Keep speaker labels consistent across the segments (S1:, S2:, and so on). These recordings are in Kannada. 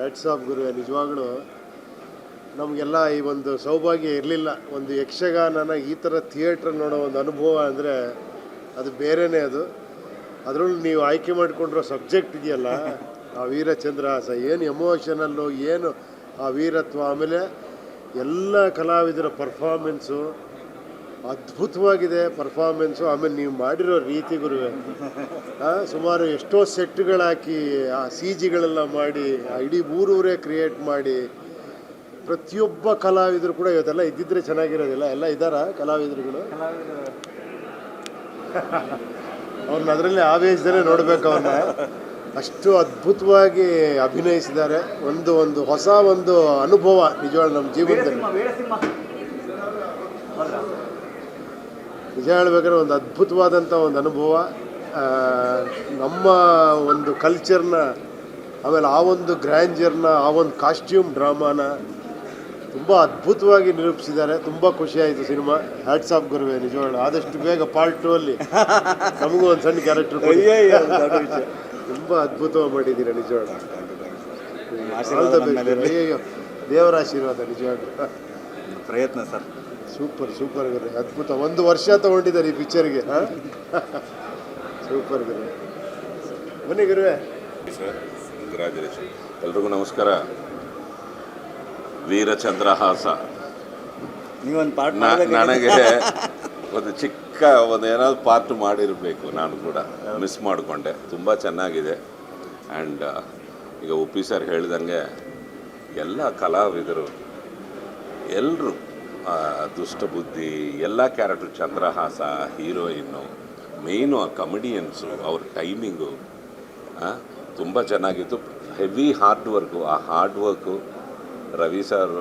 S1: ಹ್ಯಾಟ್ಸ್ ಆಫ್ ಗುರು ನಿಜವಾಗ್ಲೂ ನಮಗೆಲ್ಲ ಈ ಒಂದು ಸೌಭಾಗ್ಯ ಇರಲಿಲ್ಲ. ಒಂದು ಯಕ್ಷಗಾನನ ಈ ಥರ ಥಿಯೇಟ್ರ್ ನೋಡೋ ಒಂದು ಅನುಭವ ಅಂದರೆ ಅದು ಬೇರೆಯೇ ಅದು. ಅದರಲ್ಲೂ ನೀವು ಆಯ್ಕೆ ಮಾಡಿಕೊಂಡಿರೋ ಸಬ್ಜೆಕ್ಟ್ ಇದೆಯಲ್ಲ, ಆ ವೀರಚಂದ್ರಹಾಸ, ಏನು ಎಮೋಷನಲ್ಲು ಏನು ಆ ವೀರತ್ವ, ಆಮೇಲೆ ಎಲ್ಲ ಕಲಾವಿದರ ಪರ್ಫಾರ್ಮೆನ್ಸು ಅದ್ಭುತವಾಗಿದೆ ಪರ್ಫಾರ್ಮೆನ್ಸು ಆಮೇಲೆ ನೀವು ಮಾಡಿರೋ ರೀತಿ ಗುರುವೆ. ಸುಮಾರು ಎಷ್ಟೋ ಸೆಟ್ಗಳಾಕಿ ಆ ಸಿ ಜಿಗಳೆಲ್ಲ ಮಾಡಿ ಆ ಇಡೀ ಊರೂರೇ ಕ್ರಿಯೇಟ್ ಮಾಡಿ ಪ್ರತಿಯೊಬ್ಬ ಕಲಾವಿದರು ಕೂಡ ಇವತ್ತೆಲ್ಲ ಇದ್ದಿದ್ರೆ ಚೆನ್ನಾಗಿರೋದಿಲ್ಲ. ಎಲ್ಲ ಇದ್ದಾರ ಕಲಾವಿದರುಗಳು? ಅವ್ರನ್ನ ಅದರಲ್ಲಿ ಆವೇಶದಲ್ಲೇ ನೋಡ್ಬೇಕು ಅವ್ರನ್ನ. ಅಷ್ಟು ಅದ್ಭುತವಾಗಿ ಅಭಿನಯಿಸಿದ್ದಾರೆ. ಒಂದು ಒಂದು ಹೊಸ ಒಂದು ಅನುಭವ ನಿಜವಾಗ್ಲೂ ನಮ್ಮ ಜೀವನದಲ್ಲಿ. ನಿಜ ಹೇಳ್ಬೇಕಾದ್ರೆ ಒಂದು ಅದ್ಭುತವಾದಂಥ ಒಂದು ಅನುಭವ ನಮ್ಮ ಒಂದು ಕಲ್ಚರ್ನ ಆಮೇಲೆ ಆ ಒಂದು ಗ್ರ್ಯಾಂಜರ್ನ ಆ ಒಂದು ಕಾಸ್ಟ್ಯೂಮ್ ಡ್ರಾಮಾನ ತುಂಬ ಅದ್ಭುತವಾಗಿ ನಿರೂಪಿಸಿದ್ದಾರೆ. ತುಂಬ ಖುಷಿಯಾಯಿತು ಸಿನಿಮಾ. ಹ್ಯಾಟ್ಸ್ ಆಫ್ ಗುರುವೆ ನಿಜವಾಗ್ಲೂ. ಆದಷ್ಟು ಬೇಗ ಪಾರ್ಟ್ ಟೂ ಅಲ್ಲಿ ನಮಗೂ ಒಂದು ಸಣ್ಣ ಕ್ಯಾರೆಕ್ಟರ್ ತುಂಬ ಅದ್ಭುತವಾಗಿ ಮಾಡಿದ್ದೀರಾ ನಿಜವಾಗ್ಲೂ. ಅಯ್ಯೋ. ದೇವರ ಆಶೀರ್ವಾದ ನಿಜವಾಗ್ಲೂ.
S2: ಪ್ರಯತ್ನ ಸರ್.
S1: ಸೂಪರ್ ಸೂಪರ್ ಗುರು. ಅದ್ಭುತ. ಒಂದು ವರ್ಷ ತಗೊಂಡಿದ್ದಾರೆ ಈ ಪಿಕ್ಚರ್ಗೆ ಸೂಪರ್ ಗುರು. ಬನ್ನಿ ಗುರುವೆ.
S3: ಎಲ್ರಿಗೂ ನಮಸ್ಕಾರ. ವೀರಚಂದ್ರಹಾಸ.
S2: ನೀವೊಂದು ಪಾರ್ಟ್
S3: ನನಗೆ ಒಂದು ಚಿಕ್ಕ ಒಂದು ಏನಾದ್ರು ಪಾರ್ಟ್ ಮಾಡಿರಬೇಕು ನಾನು ಕೂಡ. ಮಿಸ್ ಮಾಡಿಕೊಂಡೆ. ತುಂಬ ಚೆನ್ನಾಗಿದೆ. ಆ್ಯಂಡ್ ಈಗ ಉಪ್ಪಿ ಸರ್ ಹೇಳಿದಂಗೆ ಎಲ್ಲ ಕಲಾವಿದರು ಎಲ್ಲರೂ ದುಷ್ಟಬುದ್ಧಿ, ಎಲ್ಲ ಕ್ಯಾರೆಕ್ಟರ್ ಚಂದ್ರಹಾಸ, ಹೀರೋಯಿನ್ನು ಮೇನು ಆ ಕಮಿಡಿಯನ್ಸು ಅವ್ರ ಟೈಮಿಂಗು ತುಂಬ ಚೆನ್ನಾಗಿತ್ತು. ಹೆವಿ ಹಾರ್ಡ್ ವರ್ಕು ಆ ಹಾರ್ಡ್ ವರ್ಕು ರವಿ ಸರ್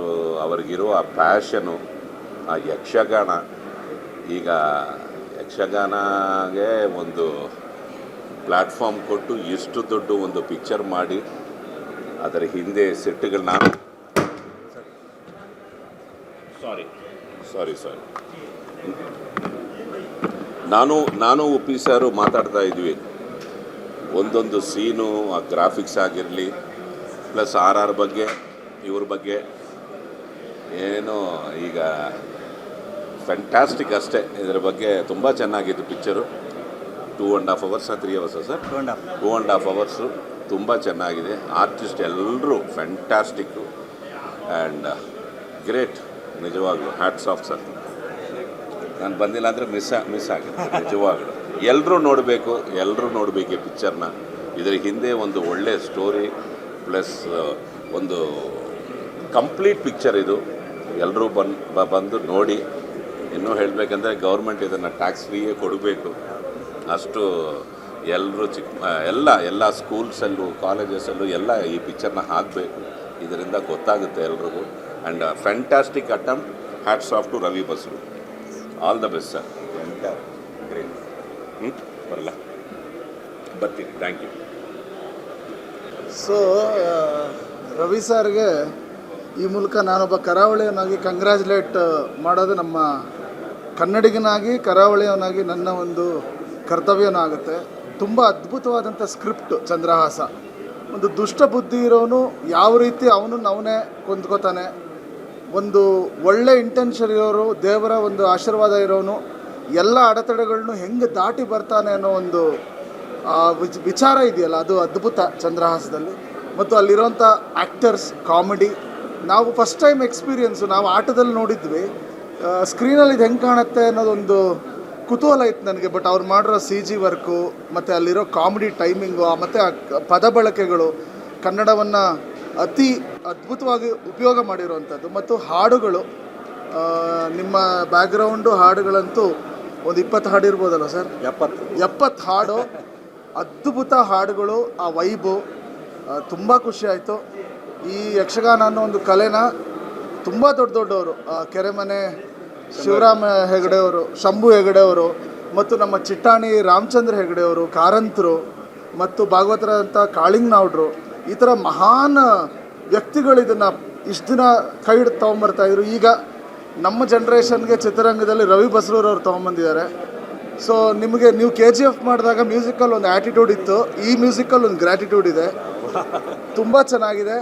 S3: ಅವ್ರಿಗಿರೋ ಆ ಪ್ಯಾಷನು ಆ ಯಕ್ಷಗಾನ. ಈಗ ಯಕ್ಷಗಾನಗೆ ಒಂದು ಪ್ಲ್ಯಾಟ್ಫಾರ್ಮ್ ಕೊಟ್ಟು ಇಷ್ಟು ದೊಡ್ಡ ಒಂದು ಪಿಕ್ಚರ್ ಮಾಡಿ, ಅದರ ಹಿಂದೆ ಸೆಟ್ಗಳು ನಾನು ಸಾರಿ ಸಾರಿ ಸರ್ ನಾನು ನಾನು ಉಪ್ಪಿ ಸಾರು ಮಾತಾಡ್ತಾ ಇದ್ವಿ. ಒಂದೊಂದು ಸೀನು ಆ ಗ್ರಾಫಿಕ್ಸ್ ಆಗಿರಲಿ ಪ್ಲಸ್ ಆರ್ ಆರ್ ಬಗ್ಗೆ ಇವ್ರ ಬಗ್ಗೆ. ಏನೋ ಈಗ ಫ್ಯಾಂಟಾಸ್ಟಿಕ್ ಅಷ್ಟೇ. ಇದರ ಬಗ್ಗೆ ತುಂಬ ಚೆನ್ನಾಗಿತ್ತು picture two and half hours three hours sir
S2: ತಗೊಂಡ
S3: ಟೂ ಆ್ಯಂಡ್ ಹಾಫ್ ಅವರ್ಸು ತುಂಬ ಚೆನ್ನಾಗಿದೆ. ಆರ್ಟಿಸ್ಟ್ ಎಲ್ಲರೂ ಫ್ಯಾಂಟಾಸ್ಟಿಕ್ಕು ಆ್ಯಂಡ್ ಗ್ರೇಟ್ ನಿಜವಾಗ್ಲೂ ಹ್ಯಾಟ್ಸ್ ಆಫ್ ಸರ್ ನಾನು ಬಂದಿಲ್ಲ ಅಂದರೆ ಮಿಸ್ ಮಿಸ್ ಆಗುತ್ತೆ ನಿಜವಾಗ್ಲೂ. ಎಲ್ಲರೂ ನೋಡಬೇಕು ಎಲ್ಲರೂ ನೋಡಬೇಕು ಈ ಪಿಕ್ಚರ್ನ ಇದರ ಹಿಂದೆ ಒಂದು ಒಳ್ಳೆಯ ಸ್ಟೋರಿ ಪ್ಲಸ್ ಒಂದು ಕಂಪ್ಲೀಟ್ ಪಿಕ್ಚರ್ ಇದು. ಎಲ್ಲರೂ ಬನ್ ಬ- ಬಂದು ನೋಡಿ. ಇನ್ನೂ ಹೇಳಬೇಕಂದ್ರೆ ಗೌರ್ಮೆಂಟ್ ಇದನ್ನು ಟ್ಯಾಕ್ಸ್ ಫ್ರೀಯೇ ಕೊಡಬೇಕು. ಅಷ್ಟು ಎಲ್ಲರೂ ಚಿಕ್ಕ ಎಲ್ಲ ಎಲ್ಲ ಸ್ಕೂಲ್ಸಲ್ಲೂ ಕಾಲೇಜಸಲ್ಲೂ ಎಲ್ಲ ಈ ಪಿಕ್ಚರ್ನ ಹಾಕಬೇಕು. ಇದರಿಂದ ಗೊತ್ತಾಗುತ್ತೆ ಎಲ್ರಿಗೂ. And fantastic attempt hats off to Ravi Basrur all the best sir great ಹ್ಞೂ ಬರಲ್ಲ ಬರ್ತೀನಿ ಥ್ಯಾಂಕ್ ಯು
S4: ಸೊ ರವಿ ಸರ್ಗೆ ಈ ಮೂಲಕ ನಾನೊಬ್ಬ ಕರಾವಳಿಯವನಾಗಿ ಕಂಗ್ರ್ಯಾಚುಲೇಟ್ ಮಾಡೋದು ನಮ್ಮ ಕನ್ನಡಿಗನಾಗಿ ಕರಾವಳಿಯವನಾಗಿ ನನ್ನ ಒಂದು ಕರ್ತವ್ಯನೂ ಆಗುತ್ತೆ ತುಂಬ ಅದ್ಭುತವಾದಂಥ ಸ್ಕ್ರಿಪ್ಟ್ ಚಂದ್ರಹಾಸ. ಒಂದು ದುಷ್ಟ ಬುದ್ಧಿ ಇರೋನು ಯಾವ ರೀತಿ ಅವನು ಅವನೇ ಕೊಂದ್ಕೋತಾನೆ ಒಂದು ಒಳ್ಳೆ ಇಂಟೆನ್ಷನ್ ಇರೋರು, ದೇವರ ಒಂದು ಆಶೀರ್ವಾದ ಇರೋನು, ಎಲ್ಲ ಅಡೆತಡೆಗಳನ್ನು ಹೆಂಗೆ ದಾಟಿ ಬರ್ತಾನೆ ಅನ್ನೋ ಒಂದು ವಿಚಾರ ಇದೆಯಲ್ಲ, ಅದು ಅದ್ಭುತ ಚಂದ್ರಹಾಸದಲ್ಲಿ. ಮತ್ತು ಅಲ್ಲಿರೋಂಥ ಆ್ಯಕ್ಟರ್ಸ್ ಕಾಮಿಡಿ ನಾವು ಫಸ್ಟ್ ಟೈಮ್ ಎಕ್ಸ್ಪೀರಿಯನ್ಸು ನಾವು ಆಟದಲ್ಲಿ ನೋಡಿದ್ವಿ. ಸ್ಕ್ರೀನಲ್ಲಿ ಇದು ಹೆಂಗೆ ಕಾಣುತ್ತೆ ಅನ್ನೋದೊಂದು ಕುತೂಹಲ ಇತ್ತು ನನಗೆ ಬಟ್ ಅವ್ರು ಮಾಡಿರೋ ಸಿ ಜಿ ವರ್ಕು ಮತ್ತು ಅಲ್ಲಿರೋ ಕಾಮಿಡಿ ಟೈಮಿಂಗು ಮತ್ತು ಆ, ಪದ ಬಳಕೆಗಳು, ಕನ್ನಡವನ್ನು ಅತಿ ಅದ್ಭುತವಾಗಿ ಉಪಯೋಗ ಮಾಡಿರುವಂಥದ್ದು. ಮತ್ತು ಹಾಡುಗಳು ನಿಮ್ಮ ಬ್ಯಾಕ್ಗ್ರೌಂಡು ಹಾಡುಗಳಂತೂ ಒಂದು ಇಪ್ಪತ್ತು ಹಾಡು ಇರ್ಬೋದಲ್ಲ ಸರ್?
S2: ಎಪ್ಪತ್ತು.
S4: ಎಪ್ಪತ್ತು ಹಾಡು ಅದ್ಭುತ ಹಾಡುಗಳು ಆ ವೈಬು ತುಂಬ ಖುಷಿ ಆಯಿತು. ಈ ಯಕ್ಷಗಾನ ಅನ್ನೋ ಒಂದು ಕಲೆನ ತುಂಬ ದೊಡ್ಡ ದೊಡ್ಡವರು ಕೆರೆಮನೆ ಶಿವರಾಮ ಹೆಗಡೆಯವರು ಶಂಭು ಹೆಗಡೆಯವರು ಮತ್ತು ನಮ್ಮ ಚಿಟ್ಟಾಣಿ ರಾಮಚಂದ್ರ ಹೆಗಡೆಯವರು ಕಾರಂತರು ಮತ್ತು ಭಾಗವತರಂಥ ಕಾಳಿಂಗ್ನಾವ್ಡ್ರು ಈ ಥರ ಮಹಾನ್ ವ್ಯಕ್ತಿಗಳು ಇದನ್ನು ಇಷ್ಟು ದಿನ ಕೈ ಹಿಡ್ದು ತೊಗೊಂಬರ್ತಾ ಇದ್ರು. ಈಗ ನಮ್ಮ ಜನ್ರೇಷನ್ಗೆ ಚಿತ್ರರಂಗದಲ್ಲಿ ರವಿ ಬಸ್ರೂರವ್ರು ತೊಗೊಂಬಂದಿದ್ದಾರೆ. ಸೊ ನಿಮಗೆ ನೀವು ಕೆ ಜಿ ಎಫ್ ಮಾಡಿದಾಗ ಮ್ಯೂಸಿಕಲ್ ಒಂದು ಆ್ಯಟಿಟ್ಯೂಡ್ ಇತ್ತು. ಈ ಮ್ಯೂಸಿಕಲ್ ಒಂದು ಗ್ರ್ಯಾಟಿಟ್ಯೂಡ್ ಇದೆ. ತುಂಬ ಚೆನ್ನಾಗಿದೆ.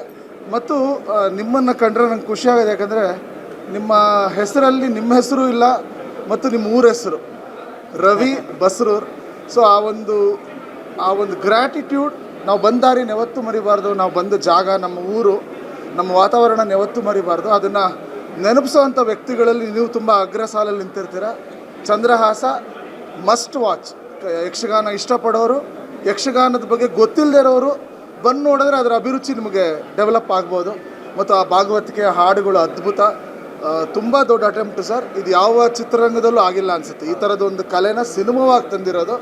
S4: ಮತ್ತು ನಿಮ್ಮನ್ನು ಕಂಡ್ರೆ ನಂಗೆ ಖುಷಿ ಆಗಿದೆ ಯಾಕಂದರೆ ನಿಮ್ಮ ಹೆಸರಲ್ಲಿ ನಿಮ್ಮ ಹೆಸರು ಇಲ್ಲ ಮತ್ತು ನಿಮ್ಮ ಊರ ಹೆಸರು. ರವಿ ಬಸ್ರೂರ್. ಸೊ ಆ ಒಂದು ಆ ಒಂದು ಗ್ರ್ಯಾಟಿಟ್ಯೂಡ್ ನಾವು ಬಂದ ದಾರಿನ ಯಾವತ್ತೂ ಮರಿಬಾರ್ದು. ನಾವು ಬಂದ ಜಾಗ, ನಮ್ಮ ಊರು, ನಮ್ಮ ವಾತಾವರಣ ನೆವತ್ತು ಮರಿಬಾರ್ದು. ಅದನ್ನು ನೆನಪಿಸುವಂಥ ವ್ಯಕ್ತಿಗಳಲ್ಲಿ ನೀವು ತುಂಬ ಅಗ್ರ ಸಾಲಲ್ಲಿ ನಿಂತಿರ್ತೀರ. ಚಂದ್ರಹಾಸ ಮಸ್ಟ್ ವಾಚ್ ಯಕ್ಷಗಾನ ಇಷ್ಟಪಡೋರು, ಯಕ್ಷಗಾನದ ಬಗ್ಗೆ ಗೊತ್ತಿಲ್ಲದೆ ಇರೋರು ಬಂದು ನೋಡಿದ್ರೆ ಅದರ ಅಭಿರುಚಿ ನಿಮಗೆ ಡೆವಲಪ್ ಆಗ್ಬೋದು. ಮತ್ತು ಆ ಭಾಗವತಿಕೆ ಹಾಡುಗಳು ಅದ್ಭುತ. ತುಂಬ ದೊಡ್ಡ ಅಟೆಂಪ್ಟ್ ಸರ್ ಇದು ಯಾವ ಚಿತ್ರರಂಗದಲ್ಲೂ ಆಗಿಲ್ಲ ಅನಿಸುತ್ತೆ. ಈ ಥರದ ಒಂದು ಕಲೆನ ಸಿನಿಮಾವಾಗಿ ತಂದಿರೋದು.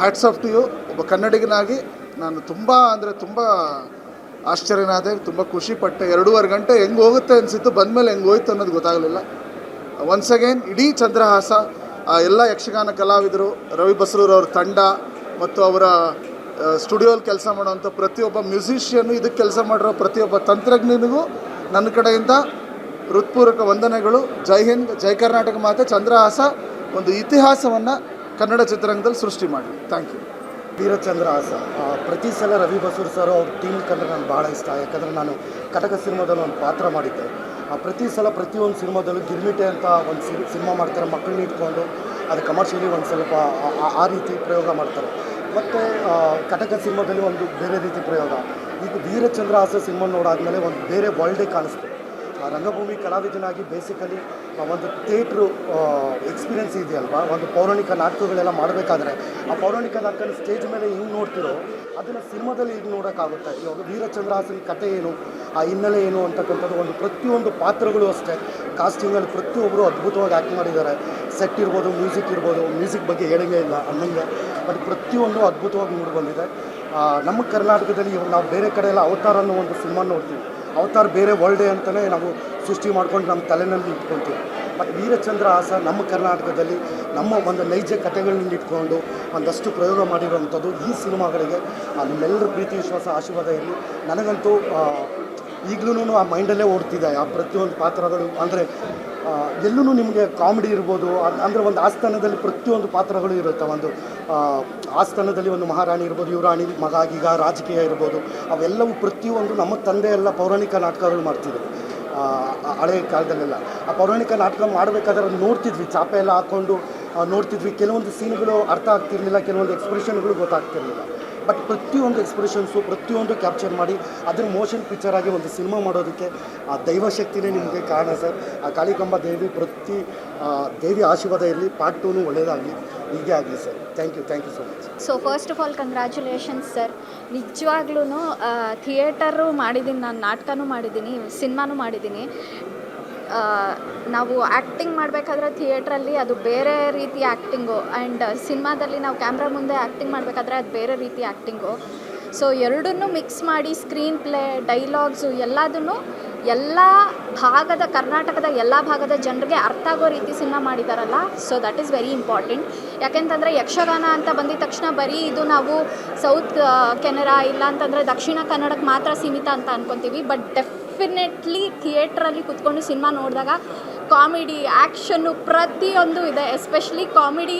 S4: ಹ್ಯಾಟ್ಸ್ ಆಫ್ ಟು ಯು ಒಬ್ಬ ಕನ್ನಡಿಗನಾಗಿ ನಾನು ತುಂಬ ಅಂದರೆ ತುಂಬ ಆಶ್ಚರ್ಯನಾದೆ ತುಂಬ ಖುಷಿಪಟ್ಟೆ ಎರಡೂವರೆ ಗಂಟೆ ಹೆಂಗೆ ಹೋಗುತ್ತೆ ಅನಿಸಿತ್ತು ಬಂದಮೇಲೆ ಹೆಂಗೆ ಹೋಯ್ತು ಅನ್ನೋದು ಗೊತ್ತಾಗಲಿಲ್ಲ. ಒನ್ಸ್ ಅಗೇನ್ ಇಡೀ ಚಂದ್ರಹಾಸ, ಆ ಎಲ್ಲ ಯಕ್ಷಗಾನ ಕಲಾವಿದರು, ರವಿ ಬಸ್ರೂರವ್ರ ತಂಡ ಮತ್ತು ಅವರ ಸ್ಟುಡಿಯೋಲಿ ಕೆಲಸ ಮಾಡುವಂಥ ಪ್ರತಿಯೊಬ್ಬ ಮ್ಯೂಸಿಷಿಯನ್ನು ಇದಕ್ಕೆ ಕೆಲಸ ಮಾಡಿರೋ ಪ್ರತಿಯೊಬ್ಬ ತಂತ್ರಜ್ಞನಿಗೂ ನನ್ನ ಕಡೆಯಿಂದ ಹೃತ್ಪೂರ್ವಕ ವಂದನೆಗಳು. ಜೈ ಹಿಂದ್, ಜೈ ಕರ್ನಾಟಕ ಮಾತೆ, ಚಂದ್ರಹಾಸ ಒಂದು ಇತಿಹಾಸವನ್ನು ಕನ್ನಡ ಚಿತ್ರರಂಗದಲ್ಲಿ ಸೃಷ್ಟಿ ಮಾಡಿ. ಥ್ಯಾಂಕ್ ಯು
S5: ವೀರಚಂದ್ರಹಾಸ ಹಾಸ ಪ್ರತಿ ಸಲ ರವಿ ಬಸೂರ್ ಸರ್ ಅವ್ರ ಟೀಮ್ ಕಂಡ್ರೆ ನಾನು ಭಾಳ ಇಷ್ಟ. ಯಾಕಂದರೆ ನಾನು ಕಟಕ ಸಿನಿಮಾದಲ್ಲಿ ಒಂದು ಪಾತ್ರ ಮಾಡಿದ್ದೆ. ಆ, ಪ್ರತಿ ಸಲ ಪ್ರತಿಯೊಂದು ಸಿನಿಮಾದಲ್ಲೂ ಗಿರ್ಮಿಟೆ ಅಂತ ಒಂದು ಸಿನಿಮಾ ಮಾಡ್ತಾರೆ ಮಕ್ಕಳನ್ನ ಇಟ್ಕೊಂಡು ಅದು ಕಮರ್ಷಿಯಲಿ ಒಂದು ಸ್ವಲ್ಪ ಆ- ರೀತಿ ಪ್ರಯೋಗ ಮಾಡ್ತಾರೆ. ಮತ್ತು ಕಟಕ ಸಿನಿಮಾದಲ್ಲಿ ಒಂದು ಬೇರೆ ರೀತಿ ಪ್ರಯೋಗ. ಈಗ ವೀರಚಂದ್ರಹಾಸ ಸಿನಿಮಾ ನೋಡಾದ್ಮೇಲೆ ಒಂದು ಬೇರೆ ವರ್ಲ್ಡೇ ಕಾಣಿಸ್ತು. ರಂಗಭೂಮಿ ಕಲಾವಿದನಾಗಿ ಬೇಸಿಕಲಿ ಒಂದು ಥಿಯೇಟ್ರು ಎಕ್ಸ್ಪೀರಿಯನ್ಸ್ ಇದೆಯಲ್ವಾ? ಒಂದು ಪೌರಾಣಿಕ ನಾಟಕಗಳೆಲ್ಲ ಮಾಡಬೇಕಾದ್ರೆ ಆ ಪೌರಾಣಿಕ ನಾಟಕನ ಸ್ಟೇಜ್ ಮೇಲೆ ಹೆಂಗೆ ನೋಡ್ತಿರೋ, ಅದನ್ನು ಸಿನಿಮಾದಲ್ಲಿ ಈಗ ನೋಡೋಕ್ಕಾಗುತ್ತೆ. ಇವಾಗ ವೀರಚಂದ್ರಹಾಸನ ಕಥೆ ಏನು, ಆ ಹಿನ್ನೆಲೆ ಏನು ಅಂತಕ್ಕಂಥದ್ದು ಒಂದು ಪ್ರತಿಯೊಂದು ಪಾತ್ರಗಳು ಅಷ್ಟೇ. ಕಾಸ್ಟಿಂಗಲ್ಲಿ ಪ್ರತಿಯೊಬ್ಬರು ಅದ್ಭುತವಾಗಿ ಆ್ಯಕ್ಟ್ ಮಾಡಿದ್ದಾರೆ. ಸೆಟ್ ಇರ್ಬೋದು ಮ್ಯೂಸಿಕ್ ಇರ್ಬೋದು ಮ್ಯೂಸಿಕ್ ಬಗ್ಗೆ ಹೇಳಂಗೇ ಇಲ್ಲ, ಅನ್ನಂಗೆ. ಬಟ್ ಪ್ರತಿಯೊಂದು ಅದ್ಭುತವಾಗಿ ಮೂಡಿ ಬಂದಿದೆ. ನಮ್ಮ ಕರ್ನಾಟಕದಲ್ಲಿ ನಾವು ಬೇರೆ ಕಡೆ ಎಲ್ಲ ಅವತಾರ ಅನ್ನೋ ಒಂದು ಸಿನಿಮಾ ನೋಡ್ತೀವಿ. ಅವತಾರ ಬೇರೆ ವರ್ಲ್ಡೇ ಅಂತಲೇ ನಾವು ಸೃಷ್ಟಿ ಮಾಡ್ಕೊಂಡು ನಮ್ಮ ತಲೆನಲ್ಲಿ ಇಟ್ಕೊತೀವಿ. ಬಟ್ ವೀರಚಂದ್ರಹಾಸ ನಮ್ಮ ಕರ್ನಾಟಕದಲ್ಲಿ ನಮ್ಮ ಒಂದು ನೈಜ ಕಥೆಗಳನ್ನ ಇಟ್ಕೊಂಡು ಒಂದಷ್ಟು ಪ್ರಯೋಗ ಮಾಡಿರುವಂಥದ್ದು ಈ ಸಿನಿಮಾಗಳಿಗೆ. ನಿಮ್ಮೆಲ್ಲರ ಪ್ರೀತಿ, ವಿಶ್ವಾಸ ಆಶೀರ್ವಾದ ಇರಲಿ ನನಗಂತೂ ಈಗಲೂ ಆ ಮೈಂಡಲ್ಲೇ ಓಡ್ತಿದೆ. ಆ ಪ್ರತಿಯೊಂದು ಪಾತ್ರಗಳು ಅಂದರೆ ಎಲ್ಲೂ ನಿಮಗೆ ಕಾಮಿಡಿ ಇರ್ಬೋದು. ಅದ್- ಅಂದರೆ ಒಂದು ಆಸ್ಥಾನದಲ್ಲಿ ಪ್ರತಿಯೊಂದು ಪಾತ್ರಗಳು ಇರುತ್ತೆ. ಒಂದು ಆಸ್ಥಾನದಲ್ಲಿ ಒಂದು ಮಹಾರಾಣಿ ಇರ್ಬೋದು, ಯುವರಾಣಿ, ಮಗ ಈಗ ರಾಜಕೀಯ ಇರ್ಬೋದು. ಅವೆಲ್ಲವೂ ಪ್ರತಿಯೊಂದು ನಮ್ಮ ತಂದೆ ಎಲ್ಲ ಪೌರಾಣಿಕ ನಾಟಕಗಳು ಮಾಡ್ತಿದ್ರು. ಹಳೆ ಕಾಲದಲ್ಲೆಲ್ಲ. ಆ ಪೌರಾಣಿಕ ನಾಟಕ ಮಾಡಬೇಕಾದ್ರೆ ನೋಡ್ತಿದ್ವಿ. ಚಾಪೆ ಎಲ್ಲ ಹಾಕ್ಕೊಂಡು ನೋಡ್ತಿದ್ವಿ. ಕೆಲವೊಂದು ಸೀನ್ಗಳು ಅರ್ಥ ಆಗ್ತಿರ್ಲಿಲ್ಲ, ಕೆಲವೊಂದು ಎಕ್ಸ್ಪ್ರೆಷನ್ಗಳು ಗೊತ್ತಾಗ್ತಿರ್ಲಿಲ್ಲ. ಬಟ್ ಪ್ರತಿಯೊಂದು ಎಕ್ಸ್ಪ್ರೆಷನ್ಸು ಪ್ರತಿಯೊಂದು ಕ್ಯಾಪ್ಚರ್ ಮಾಡಿ, ಅದನ್ನ ಮೋಷನ್ ಪಿಕ್ಚರ್ ಆಗಿ ಒಂದು ಸಿನಿಮಾ ಮಾಡೋದಕ್ಕೆ ಆ ದೈವಶಕ್ತಿನೇ ನಿಮಗೆ ಕಾರಣ ಸರ್ ಆ ಕಾಳಿಕಂಬ ದೇವಿ ಪ್ರತಿ ದೇವಿ ಆಶೀರ್ವಾದ ಇರಲಿ ಪಾರ್ಟ್ ಟೂನು ಒಳ್ಳೆಯದಾಗಲಿ ಹೀಗೆ ಆಗಲಿ sir thank you thank you so much
S6: so first of all congratulations sir ನಿಜವಾಗ್ಲೂ ಥಿಯೇಟರು ಮಾಡಿದ್ದೀನಿ ನಾನು ನಾಟಕನೂ ಮಾಡಿದ್ದೀನಿ ಸಿನಿಮಾನೂ ಮಾಡಿದ್ದೀನಿ ನಾವು ಆ್ಯಕ್ಟಿಂಗ್ ಮಾಡಬೇಕಾದ್ರೆ ಥಿಯೇಟ್ರಲ್ಲಿ ಅದು ಬೇರೆ ರೀತಿ ಆ್ಯಕ್ಟಿಂಗು ಆ್ಯಂಡ್ ಸಿನಿಮಾದಲ್ಲಿ ನಾವು ಕ್ಯಾಮ್ರಾ ಮುಂದೆ ಆ್ಯಕ್ಟಿಂಗ್ ಮಾಡಬೇಕಾದ್ರೆ ಅದು ಬೇರೆ ರೀತಿ ಆ್ಯಕ್ಟಿಂಗು ಸೊ ಎರಡನ್ನೂ ಮಿಕ್ಸ್ ಮಾಡಿ ಸ್ಕ್ರೀನ್ ಪ್ಲೇ ಡೈಲಾಗ್ಸು ಎಲ್ಲದನ್ನು ಎಲ್ಲ ಭಾಗದ, ಕರ್ನಾಟಕದ ಎಲ್ಲ ಭಾಗದ ಜನರಿಗೆ ಅರ್ಥ ಆಗೋ ರೀತಿ ಸಿನಿಮಾ ಮಾಡಿದಾರಲ್ಲ. So that is very important ಯಾಕೆಂತಂದರೆ ಯಕ್ಷಗಾನ ಅಂತ ಬಂದಿದ ತಕ್ಷಣ ಬರೀ ಇದು ನಾವು ಸೌತ್ ಕೆನರಾ ಇಲ್ಲ ಅಂತಂದರೆ ದಕ್ಷಿಣ ಕನ್ನಡಕ್ಕೆ ಮಾತ್ರ ಸೀಮಿತ ಅಂತ ಅನ್ಕೊತೀವಿ. ಬಟ್ ಡೆಫಿನೆಟ್ಲಿ ಥಿಯೇಟ್ರಲ್ಲಿ ಕುತ್ಕೊಂಡು ಸಿನಿಮಾ ನೋಡಿದಾಗ ಕಾಮಿಡಿ ಆ್ಯಕ್ಷನ್ನು ಪ್ರತಿಯೊಂದು ಇದೆ. ಎಸ್ಪೆಷಲಿ ಕಾಮಿಡಿ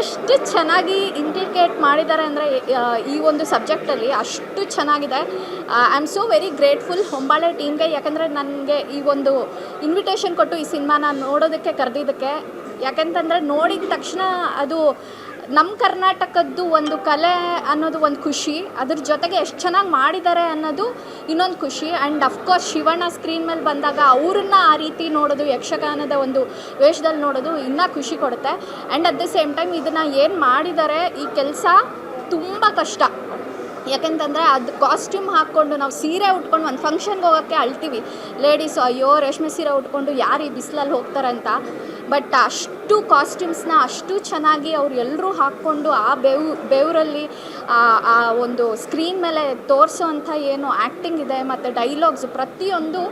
S6: ಎಷ್ಟು ಚೆನ್ನಾಗಿ ಇಂಡಿಕೇಟ್ ಮಾಡಿದ್ದಾರೆ ಅಂದರೆ ಈ ಒಂದು ಸಬ್ಜೆಕ್ಟಲ್ಲಿ ಅಷ್ಟು ಚೆನ್ನಾಗಿದೆ. I am so very grateful Hombale ಟೀಮ್ಗೆ ಯಾಕಂದರೆ ನನಗೆ ಈ ಒಂದು ಇನ್ವಿಟೇಷನ್ ಕೊಟ್ಟು ಈ ಸಿನಿಮಾನ ನೋಡೋದಕ್ಕೆ, ಕರೆದಿದ್ದಕ್ಕೆ ಯಾಕಂತಂದರೆ ನೋಡಿದ ತಕ್ಷಣ ಅದು ನಮ್ಮ ಕರ್ನಾಟಕದ್ದು ಒಂದು ಕಲೆ ಅನ್ನೋದು ಒಂದು ಖುಷಿ. ಅದ್ರ ಜೊತೆಗೆ ಎಷ್ಟು ಚೆನ್ನಾಗಿ ಮಾಡಿದ್ದಾರೆ ಅನ್ನೋದು ಇನ್ನೊಂದು ಖುಷಿ. ಆ್ಯಂಡ್ ಅಫ್ಕೋರ್ಸ್ ಶಿವಣ್ಣ ಸ್ಕ್ರೀನ್ ಮೇಲೆ ಬಂದಾಗ ಅವ್ರನ್ನ ಆ ರೀತಿ ನೋಡೋದು, ಯಕ್ಷಗಾನದ ಒಂದು ವೇಷದಲ್ಲಿ ನೋಡೋದು ಇನ್ನೂ ಖುಷಿ ಕೊಡುತ್ತೆ. And at the same time ಇದನ್ನು ಏನು ಮಾಡಿದ್ದಾರೆ ಈ ಕೆಲಸ ತುಂಬ ಕಷ್ಟ. ಯಾಕೆಂತಂದರೆ ಅದು ಕಾಸ್ಟ್ಯೂಮ್ ಹಾಕ್ಕೊಂಡು ನಾವು ಸೀರೆ ಉಟ್ಕೊಂಡು ಒಂದು ಫಂಕ್ಷನ್ಗೆ ಹೋಗೋಕ್ಕೆ ಅಳ್ತೀವಿ. ಲೇಡೀಸು ಅಯ್ಯೋ, ರೇಷ್ಮೆ ಸೀರೆ ಉಟ್ಕೊಂಡು ಯಾರು ಈ ಬಿಸಿಲಲ್ಲಿ ಹೋಗ್ತಾರಂತ? ಬಟ್ ಅಷ್ಟು ಕಾಸ್ಟ್ಯೂಮ್ಸ್ನ ಅಷ್ಟು ಚೆನ್ನಾಗಿ ಅವ್ರು ಎಲ್ಲರೂ ಹಾಕ್ಕೊಂಡು ಆ ಬೆವ್, ಬೆವರಲ್ಲಿ ಆ ಒಂದು ಸ್ಕ್ರೀನ್ ಮೇಲೆ ತೋರಿಸೋವಂಥ ಏನು ಆ್ಯಕ್ಟಿಂಗ್ ಇದೆ ಮತ್ತು ಡೈಲಾಗ್ಸ್ ಪ್ರತಿಯೊಂದು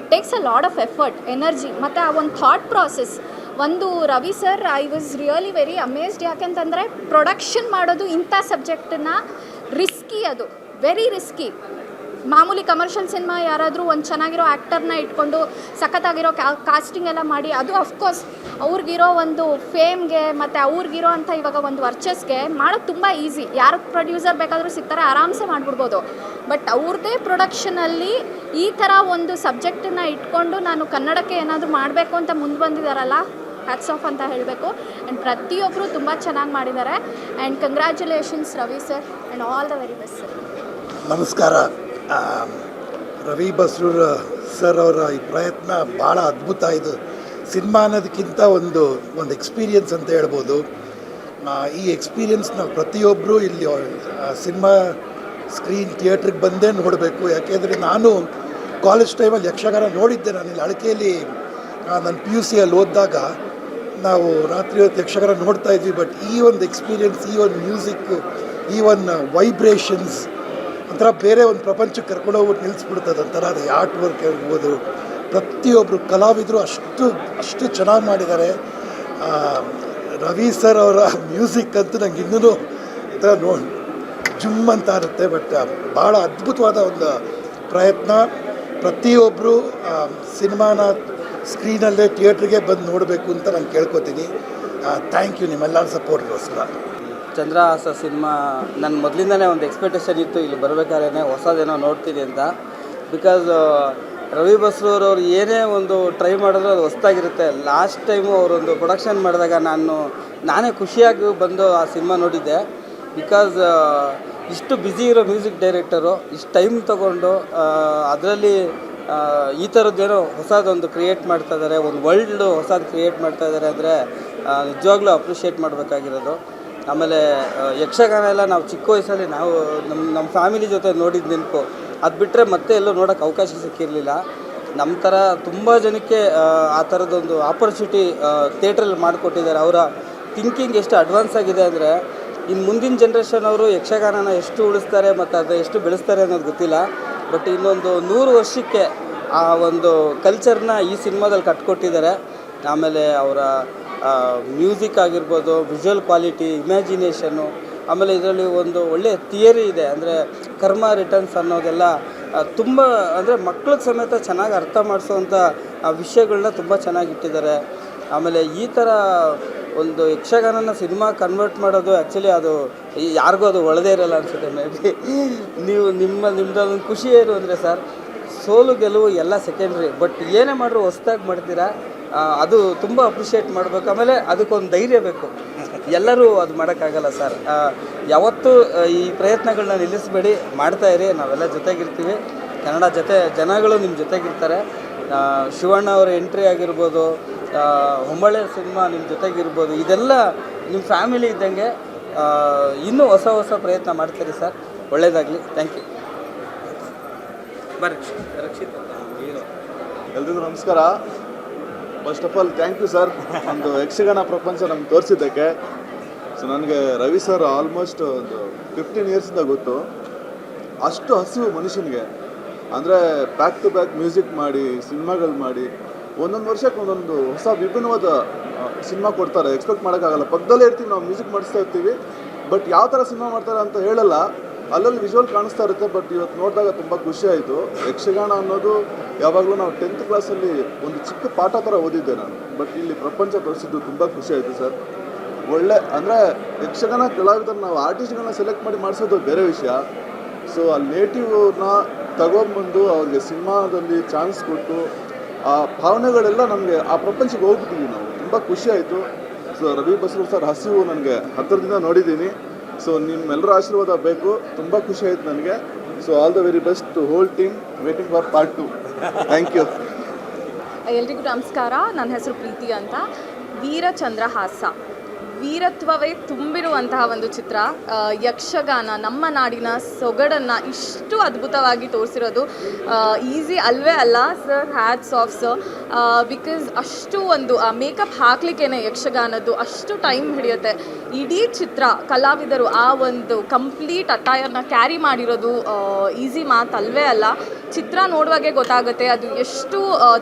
S6: it takes a lot of effort energy ಮತ್ತು ಆ ಒಂದು ಥಾಟ್ ಪ್ರಾಸೆಸ್ ಒಂದು Ravi sir I was really very amazed ಯಾಕೆಂತಂದರೆ ಪ್ರೊಡಕ್ಷನ್ ಮಾಡೋದು ಇಂಥ ಸಬ್ಜೆಕ್ಟನ್ನು ರಿಸ್ಕಿ ಅದು. ವೆರಿ ರಿಸ್ಕಿ ಮಾಮೂಲಿ ಕಮರ್ಷಿಯಲ್ ಸಿನಿಮಾ ಯಾರಾದರೂ ಒಂದು ಚೆನ್ನಾಗಿರೋ ಆ್ಯಕ್ಟರ್ನ ಇಟ್ಕೊಂಡು ಸಖತ್ತಾಗಿರೋ ಕ್ಯಾ ಕಾಸ್ಟಿಂಗ್ ಎಲ್ಲ ಮಾಡಿ, ಅದು ಅಫ್ಕೋರ್ಸ್ ಅವ್ರಿಗಿರೋ ಒಂದು ಫೇಮ್ಗೆ ಮತ್ತು ಅವ್ರಿಗಿರೋ ಅಂಥ ಇವಾಗ ಒಂದು ವರ್ಚಸ್ಗೆ ಮಾಡೋದು ತುಂಬ ಈಸಿ ಯಾರು ಪ್ರೊಡ್ಯೂಸರ್ ಬೇಕಾದರೂ ಸಿಗ್ತಾರೆ, ಆರಾಮ್ಸೆ ಮಾಡಿಬಿಡ್ಬೋದು. ಬಟ್ ಅವ್ರದ್ದೇ ಪ್ರೊಡಕ್ಷನಲ್ಲಿ ಈ ಥರ ಒಂದು ಸಬ್ಜೆಕ್ಟನ್ನು ಇಟ್ಕೊಂಡು ನಾನು ಕನ್ನಡಕ್ಕೆ ಏನಾದರೂ ಮಾಡಬೇಕು ಅಂತ ಮುಂದೆ ಬಂದಿದ್ದಾರಲ್ಲ ಹ್ಯಾಟ್ಸ್ ಆಫ್ ಅಂತ ಹೇಳಬೇಕು. ಆ್ಯಂಡ್ ಪ್ರತಿಯೊಬ್ಬರು ತುಂಬ ಚೆನ್ನಾಗಿ ಮಾಡಿದ್ದಾರೆ. And congratulations Ravi sir and all the very best sir
S7: ನಮಸ್ಕಾರ. ರವಿ ಬಸ್ರೂರ್ ಸರ್ ಅವರ ಈ ಪ್ರಯತ್ನ ಭಾಳ ಅದ್ಭುತ. ಇದು ಸಿನಿಮಾ ಅನ್ನೋದಕ್ಕಿಂತ ಒಂದು ಒಂದು ಎಕ್ಸ್ಪೀರಿಯನ್ಸ್ ಅಂತ ಹೇಳ್ಬೋದು. ಈ ಎಕ್ಸ್ಪೀರಿಯನ್ಸ್ನ ಪ್ರತಿಯೊಬ್ಬರು ಇಲ್ಲಿ ಸಿನಿಮಾ ಸ್ಕ್ರೀನ್ ಥಿಯೇಟ್ರಿಗೆ ಬಂದೇ ನೋಡಬೇಕು. ಯಾಕೆಂದರೆ ನಾನು ಕಾಲೇಜ್ ಟೈಮಲ್ಲಿ ಯಕ್ಷಗಾನ ನೋಡಿದ್ದೆ. ನಾನು ಇಲ್ಲಿ ಅಳಕೆಯಲ್ಲಿ ನಾನು ಪಿ ಯು ಸಿಯಲ್ಲಿ ಓದಿದಾಗ ನಾವು ರಾತ್ರಿ ಹೊತ್ತು ಯಕ್ಷಗಾನ ನೋಡ್ತಾ ಇದ್ವಿ ಬಟ್ ಈ ಒಂದು ಎಕ್ಸ್ಪೀರಿಯನ್ಸ್ ಈ ಒಂದು ಮ್ಯೂಸಿಕ್ ಈ ಒಂದು ವೈಬ್ರೇಷನ್ಸ್ ಒಂಥರ ಬೇರೆ ಒಂದು ಪ್ರಪಂಚಕ್ಕೆ ಕರ್ಕೊಂಡು ಹೋಗ್ಬಿಟ್ಟು ನಿಲ್ಲಿಸ್ಬಿಡ್ತದೆ ಒಂಥರ. ಅದು ಆರ್ಟ್ ವರ್ಕ್ ಇರ್ಬೋದು ಪ್ರತಿಯೊಬ್ಬರು ಕಲಾವಿದರು ಅಷ್ಟು ಅಷ್ಟು ಚೆನ್ನಾಗಿ ಮಾಡಿದ್ದಾರೆ. ರವಿ ಸರ್ ಅವರ ಮ್ಯೂಸಿಕ್ ಅಂತೂ ನಂಗೆ ಇನ್ನೂ ಒಂಥರ ನೋ, ಜುಮ್ ಅಂತ ಇರುತ್ತೆ ಬಟ್ ಭಾಳ ಅದ್ಭುತವಾದ ಒಂದು ಪ್ರಯತ್ನ. ಪ್ರತಿಯೊಬ್ಬರು ಸಿನಿಮಾನ ಸ್ಕ್ರೀನಲ್ಲೇ ಥಿಯೇಟ್ರಿಗೆ ಬಂದು ನೋಡಬೇಕು ಅಂತ ನಾನು ಕೇಳ್ಕೊತೀನಿ. ಥ್ಯಾಂಕ್ ಯು ನಿಮ್ಮೆಲ್ಲರ ಸಪೋರ್ಟ್ಗೋಸ್ಕರ.
S8: ಚಂದ್ರಹಾಸ ಸಿನಿಮಾ ನನ್ನ ಮೊದಲಿಂದನೇ ಒಂದು ಎಕ್ಸ್ಪೆಕ್ಟೇಷನ್ ಇತ್ತು, ಇಲ್ಲಿ ಬರಬೇಕಾದ್ರೆ ಹೊಸದೇನೋ ನೋಡ್ತೀನಿ ಅಂತ. ಬಿಕಾಸ್ ರವಿ ಬಸ್ರೂರವ್ರು ಏನೇ ಒಂದು ಟ್ರೈ ಮಾಡಿದ್ರು ಅದು ಹೊಸ್ದಾಗಿರುತ್ತೆ. ಲಾಸ್ಟ್ ಟೈಮು ಅವರೊಂದು ಪ್ರೊಡಕ್ಷನ್ ಮಾಡಿದಾಗ ನಾನು, ನಾನೇ ಖುಷಿಯಾಗಿ ಬಂದು ಆ ಸಿನಿಮಾ ನೋಡಿದ್ದೆ. ಬಿಕಾಸ್ ಇಷ್ಟು ಬ್ಯುಸಿ ಇರೋ ಮ್ಯೂಸಿಕ್ ಡೈರೆಕ್ಟರು ಇಷ್ಟು ಟೈಮ್ ತೊಗೊಂಡು ಅದರಲ್ಲಿ ಈ ಥರದ್ದೇನೋ ಹೊಸದೊಂದು ಕ್ರಿಯೇಟ್ ಮಾಡ್ತಾ ಇದ್ದಾರೆ ಒಂದು ವರ್ಲ್ಡ್ ಹೊಸದು ಕ್ರಿಯೇಟ್ ಮಾಡ್ತಾ ಇದ್ದಾರೆ ಅಂದರೆ ನಿಜವಾಗ್ಲೂ ಅಪ್ರಿಷಿಯೇಟ್ ಮಾಡಬೇಕಾಗಿರೋದು. ಆಮೇಲೆ ಯಕ್ಷಗಾನ ಎಲ್ಲ ನಾವು ಚಿಕ್ಕ ವಯಸ್ಸಲ್ಲಿ ನಾವು ನಮ್ಮ ನಮ್ಮ ಫ್ಯಾಮಿಲಿ ಜೊತೆ ನೋಡಿದ ನೆನಪು. ಅದು ಬಿಟ್ಟರೆ ಮತ್ತೆ ಎಲ್ಲೂ ನೋಡೋಕೆ ಅವಕಾಶ ಸಿಕ್ಕಿರಲಿಲ್ಲ. ನಮ್ಮ ಥರ ತುಂಬ ಜನಕ್ಕೆ ಆ, ಥರದೊಂದು ಆಪರ್ಚುನಿಟಿ ಥಿಯೇಟ್ರಲ್ಲಿ ಮಾಡಿಕೊಟ್ಟಿದ್ದಾರೆ. ಅವರ ಥಿಂಕಿಂಗ್ ಎಷ್ಟು ಅಡ್ವಾನ್ಸ್ ಆಗಿದೆ ಅಂದರೆ ಇನ್ನು ಮುಂದಿನ ಜನ್ರೇಷನ್ ಅವರು ಯಕ್ಷಗಾನನ ಎಷ್ಟು ಉಳಿಸ್ತಾರೆ ಮತ್ತು ಅದು ಎಷ್ಟು ಬೆಳೆಸ್ತಾರೆ ಅನ್ನೋದು ಗೊತ್ತಿಲ್ಲ. ಬಟ್ ಇನ್ನೊಂದು ನೂರು ವರ್ಷಕ್ಕೆ ಆ ಒಂದು ಕಲ್ಚರ್ನ ಈ ಸಿನಿಮಾದಲ್ಲಿ ಕಟ್ಕೊಟ್ಟಿದ್ದಾರೆ. ಆಮೇಲೆ ಅವರ ಮ್ಯೂಸಿಕ್ ಆಗಿರ್ಬೋದು ವಿಜುವಲ್ ಕ್ವಾಲಿಟಿ ಇಮ್ಯಾಜಿನೇಷನ್ನು ಆಮೇಲೆ ಇದರಲ್ಲಿ ಒಂದು ಒಳ್ಳೆಯ ಥಿಯರಿ ಇದೆ. ಅಂದರೆ ಕರ್ಮ ರಿಟರ್ನ್ಸ್ ಅನ್ನೋದೆಲ್ಲ ತುಂಬ, ಅಂದರೆ ಮಕ್ಳ ಸಮೇತ ಚೆನ್ನಾಗಿ ಅರ್ಥ ಮಾಡಿಸೋವಂಥ ವಿಷಯಗಳನ್ನ ತುಂಬ ಚೆನ್ನಾಗಿಟ್ಟಿದ್ದಾರೆ ಆಮೇಲೆ ಈ ಥರ ಒಂದು ಯಕ್ಷಗಾನನ ಸಿನಿಮಾ ಕನ್ವರ್ಟ್ ಮಾಡೋದು ಆ್ಯಕ್ಚುಲಿ ಅದು ಯಾರಿಗೂ ಅದು ಒಳದೇ ಇರಲ್ಲ ಅನಿಸುತ್ತೆ ಮೇ ಬಿ. ನೀವು ನಿಮ್ಮ ನಿಮ್ಮದೊಂದು ಖುಷಿ ಏನು ಅಂದರೆ ಸರ್ ಸೋಲು ಗೆಲುವು ಎಲ್ಲ ಸೆಕೆಂಡ್ರಿ ಬಟ್ ಏನೇ ಮಾಡಿದ್ರು ಹೊಸ್ದಾಗಿ ಮಾಡ್ತೀರಾ ಅದು ತುಂಬ ಅಪ್ರಿಷಿಯೇಟ್ ಮಾಡಬೇಕು. ಆಮೇಲೆ ಅದಕ್ಕೊಂದು ಧೈರ್ಯ ಬೇಕು. ಎಲ್ಲರೂ ಅದು ಮಾಡೋಕ್ಕಾಗಲ್ಲ ಸರ್ ಯಾವತ್ತೂ ಈ ಪ್ರಯತ್ನಗಳನ್ನ ನಿಲ್ಲಿಸಬೇಡಿ. ಮಾಡ್ತಾ ಇರಿ, ನಾವೆಲ್ಲ ಜೊತೆಗಿರ್ತೀವಿ. ಕನ್ನಡ ಜೊತೆ, ಜನಗಳು ನಿಮ್ಮ ಜೊತೆಗಿರ್ತಾರೆ. ಶಿವಣ್ಣ ಅವರ ಎಂಟ್ರಿ ಆಗಿರ್ಬೋದು ಹೊಂಬಳೆ ಸಿನಿಮಾ ನಿಮ್ಮ ಜೊತೆಗಿರ್ಬೋದು, ಇದೆಲ್ಲ ನಿಮ್ಮ ಫ್ಯಾಮಿಲಿ ಇದ್ದಂಗೆ ಇನ್ನೂ ಹೊಸ ಹೊಸ ಪ್ರಯತ್ನ ಮಾಡ್ತೀರಿ ಸರ್. ಒಳ್ಳೆಯದಾಗಲಿ ಥ್ಯಾಂಕ್ ಯು ರಕ್ಷಿತ್
S9: ಎಲ್ರಿಗೂ ನಮಸ್ಕಾರ. First of all thank you sir ಒಂದು ಯಕ್ಷಗಾನ ಪ್ರಪಂಚ ನಮ್ಗೆ ತೋರಿಸಿದ್ದಕ್ಕೆ. ಸೊ ನನಗೆ ರವಿ ಸರ್ ಆಲ್ಮೋಸ್ಟ್ ಒಂದು ಫಿಫ್ಟೀನ್ ಇಯರ್ಸಿಂದ ಗೊತ್ತು. ಅಷ್ಟು ಹಸಿವು ಮನುಷ್ಯನಿಗೆ. ಅಂದರೆ ಬ್ಯಾಕ್ ಟು ಬ್ಯಾಕ್ ಮ್ಯೂಸಿಕ್ ಮಾಡಿ, ಸಿನಿಮಾಗಳು ಮಾಡಿ ಒಂದೊಂದು ವರ್ಷಕ್ಕೆ ಒಂದೊಂದು ಹೊಸ ವಿಭಿನ್ನವಾದ ಸಿನಿಮಾ ಕೊಡ್ತಾರೆ. ಎಕ್ಸ್ಪೆಕ್ಟ್ ಮಾಡೋಕ್ಕಾಗಲ್ಲ. ಪಕ್ಕದಲ್ಲೇ ಇರ್ತೀವಿ, ನಾವು ಮ್ಯೂಸಿಕ್ ಮಾಡಿಸ್ತಾ ಇರ್ತೀವಿ. ಬಟ್ ಯಾವ ಥರ ಸಿನಿಮಾ ಮಾಡ್ತಾರೆ ಅಂತ ಹೇಳಲ್ಲ. ಅಲ್ಲಲ್ಲಿ ವಿಜುವಲ್ ಕಾಣಿಸ್ತಾ ಇರುತ್ತೆ ಬಟ್ ಇವತ್ತು ನೋಡಿದಾಗ ತುಂಬ ಖುಷಿ ಆಯಿತು. ಯಕ್ಷಗಾನ ಅನ್ನೋದು ಯಾವಾಗಲೂ ನಾವು ಟೆಂತ್ ಕ್ಲಾಸಲ್ಲಿ ಒಂದು ಚಿಕ್ಕ ಪಾಠ ಥರ ಓದಿದ್ದೆ ನಾನು. ಬಟ್ ಇಲ್ಲಿ ಪ್ರಪಂಚ ತೋರಿಸಿದ್ದು ತುಂಬ ಖುಷಿ ಆಯಿತು ಸರ್ ಒಳ್ಳೆ, ಅಂದರೆ ಯಕ್ಷಗಾನ ಕಲಾವಿದರು ನಾವು ಆರ್ಟಿಸ್ಟ್ಗಳನ್ನ ಸೆಲೆಕ್ಟ್ ಮಾಡಿ ಮಾಡಿಸೋದು ಬೇರೆ ವಿಷಯ. ಸೊ ಆ ನೇಟಿವ್ನ ತಗೊಂಬಂದು ಅವ್ರಿಗೆ ಸಿನಿಮಾದಲ್ಲಿ ಚಾನ್ಸ್ ಕೊಟ್ಟು ಆ ಭಾವನೆಗಳೆಲ್ಲ ನಮಗೆ ಆ ಪ್ರಪಂಚಕ್ಕೆ ಹೋಗ್ಬಿಟ್ಟಿದ್ವಿ ನಾವು. ತುಂಬ ಖುಷಿ ಆಯಿತು. ಸೊ ರವಿ ಬಸವ ಸರ್ ಹಸಿವು ನನಗೆ ಹತ್ತಿರದಿಂದ ನೋಡಿದ್ದೀನಿ. ಸೊ ನಿಮ್ಮೆಲ್ಲರ ಆಶೀರ್ವಾದ ಬೇಕು. ತುಂಬ ಖುಷಿ ಆಯಿತು ನನಗೆ. So all the very best to whole team waiting for part two thank you
S10: ಎಲ್ರಿಗೂ ನಮಸ್ಕಾರ. ನನ್ನ ಹೆಸರು ಪ್ರೀತಿ ಅಂತ. ವೀರಚಂದ್ರಹಾಸ ವೀರತ್ವವೇ ತುಂಬಿರುವಂತಹ ಒಂದು ಚಿತ್ರ. ಯಕ್ಷಗಾನ, ನಮ್ಮ ನಾಡಿನ ಸೊಗಡನ್ನು ಇಷ್ಟು ಅದ್ಭುತವಾಗಿ ತೋರಿಸಿರೋದು. ಈಸಿ ಅಲ್ವೇ ಅಲ್ಲ sir hats off sir because ಅಷ್ಟು ಒಂದು ಮೇಕಪ್ ಹಾಕ್ಲಿಕ್ಕೇನೆ ಯಕ್ಷಗಾನದ್ದು ಅಷ್ಟು ಟೈಮ್ ಹಿಡಿಯುತ್ತೆ. ಇಡೀ ಚಿತ್ರ, ಕಲಾವಿದರು ಆ ಒಂದು ಕಂಪ್ಲೀಟ್ ಅಟ್ಟಾಯರ್ನ ಕ್ಯಾರಿ ಮಾಡಿರೋದು ಈಸಿ ಮಾತಲ್ವೇ ಅಲ್ಲ. ಚಿತ್ರ ನೋಡುವಾಗೆ ಗೊತ್ತಾಗುತ್ತೆ. ಅದು ಎಷ್ಟು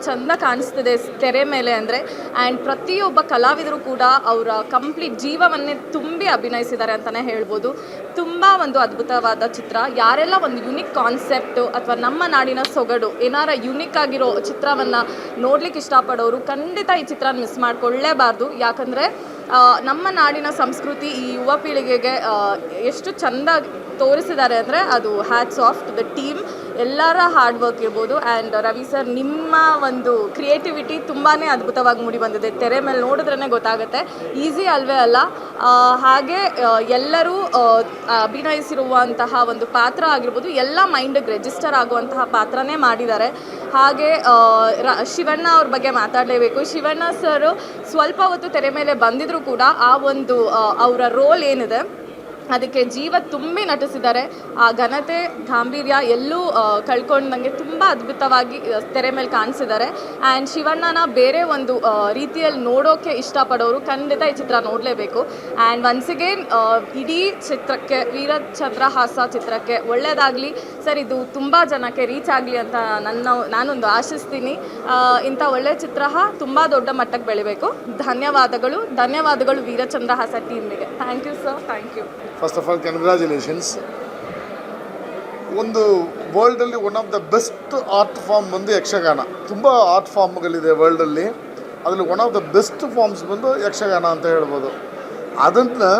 S10: ಚಂದ ಕಾಣಿಸ್ತದೆ ತೆರೆ ಮೇಲೆ ಅಂದರೆ. ಆ್ಯಂಡ್ ಪ್ರತಿಯೊಬ್ಬ ಕಲಾವಿದರು ಕೂಡ ಅವರ ಕಂಪ್ಲೀಟ್ ಜೀವವನ್ನೇ ತುಂಬಿ ಅಭಿನಯಿಸಿದ್ದಾರೆ ಅಂತಲೇ ಹೇಳ್ಬೋದು. ತುಂಬ ಒಂದು ಅದ್ಭುತವಾದ ಚಿತ್ರ. ಯಾರೆಲ್ಲ ಒಂದು ಯುನಿಕ್ ಕಾನ್ಸೆಪ್ಟು ಅಥವಾ ನಮ್ಮ ನಾಡಿನ ಸೊಗಡು, ಏನಾರ ಯುನಿಕ್ ಆಗಿರೋ ಚಿತ್ರವನ್ನು ನೋಡ್ಲಿಕ್ಕೆ ಇಷ್ಟಪಡೋರು ಖಂಡಿತ ಈ ಚಿತ್ರ ಮಿಸ್ ಮಾಡ್ಕೊಳ್ಳೇಬಾರ್ದು. ಯಾಕಂದರೆ ನಮ್ಮ ನಾಡಿನ ಸಂಸ್ಕೃತಿ ಈ ಯುವ ಪೀಳಿಗೆಗೆ ಎಷ್ಟು ಚಂದ ತೋರಿಸಿದ್ದಾರೆ ಅಂದರೆ ಅದು hats off to the team ಎಲ್ಲರ ಹಾರ್ಡ್ ವರ್ಕ್ ಇರ್ಬೋದು. ಆ್ಯಂಡ್ ರವಿ ಸರ್ ನಿಮ್ಮ ಒಂದು ಕ್ರಿಯೇಟಿವಿಟಿ ತುಂಬಾ ಅದ್ಭುತವಾಗಿ ಮೂಡಿ ಬಂದಿದೆ. ತೆರೆ ಮೇಲೆ ನೋಡಿದ್ರೇ ಗೊತ್ತಾಗುತ್ತೆ. ಈಸಿ ಅಲ್ವೇ ಅಲ್ಲ. ಹಾಗೆ ಎಲ್ಲರೂ ಅಭಿನಯಿಸಿರುವಂತಹ ಒಂದು ಪಾತ್ರ ಆಗಿರ್ಬೋದು. ಎಲ್ಲ ಮೈಂಡಿಗೆ ರೆಜಿಸ್ಟರ್ ಆಗುವಂತಹ ಪಾತ್ರನೇ ಮಾಡಿದ್ದಾರೆ. ಹಾಗೆ ಶಿವಣ್ಣ ಅವ್ರ ಬಗ್ಗೆ ಮಾತಾಡಲೇಬೇಕು. ಶಿವಣ್ಣ ಸರ್ ಸ್ವಲ್ಪ ಹೊತ್ತು ತೆರೆ ಮೇಲೆ ಬಂದಿದ್ರು ಕೂಡ ಆ ಒಂದು ಅವರ ರೋಲ್ ಏನಿದೆ ಅದಕ್ಕೆ ಜೀವ ತುಂಬಿ ನಟಿಸಿದ್ದಾರೆ. ಆ ಘನತೆ, ಗಾಂಭೀರ್ಯ ಎಲ್ಲೂ ಕಳ್ಕೊಂಡಂಗೆ ತುಂಬ ಅದ್ಭುತವಾಗಿ ತೆರೆ ಮೇಲೆ ಕಾಣಿಸಿದ್ದಾರೆ. ಆ್ಯಂಡ್ ಶಿವಣ್ಣನ ಬೇರೆ ಒಂದು ರೀತಿಯಲ್ಲಿ ನೋಡೋಕ್ಕೆ ಇಷ್ಟಪಡೋರು ಖಂಡಿತ ಈ ಚಿತ್ರ ನೋಡಲೇಬೇಕು. ಆ್ಯಂಡ್ ಒನ್ಸ್ ಅಗೇನ್ ಇಡೀ ಚಿತ್ರಕ್ಕೆ, ವೀರಚಂದ್ರಹಾಸ ಚಿತ್ರಕ್ಕೆ ಒಳ್ಳೆಯದಾಗಲಿ ಸರ್, ಇದು ತುಂಬ ಜನಕ್ಕೆ ರೀಚ್ ಆಗಲಿ ಅಂತ ನನ್ನ, ನಾನೊಂದು ಆಶಿಸ್ತೀನಿ. ಇಂಥ ಒಳ್ಳೆಯ ಚಿತ್ರ ತುಂಬ ದೊಡ್ಡ ಮಟ್ಟಕ್ಕೆ ಬೆಳಿಬೇಕು. ಧನ್ಯವಾದಗಳು. ಧನ್ಯವಾದಗಳು ವೀರಚಂದ್ರಹಾಸ ಟೀಮಿಗೆ thank you sir thank you
S11: first of all congratulations ಒಂದು ವರ್ಲ್ಡಲ್ಲಿ one of the best art form ಬಂದು ಯಕ್ಷಗಾನ. ತುಂಬ ಆರ್ಟ್ ಫಾರ್ಮ್ಗಳಿದೆ ವರ್ಲ್ಡಲ್ಲಿ ಅದರಲ್ಲಿ one of the best forms ಬಂದು ಯಕ್ಷಗಾನ ಅಂತ ಹೇಳ್ಬೋದು. ಅದನ್ನು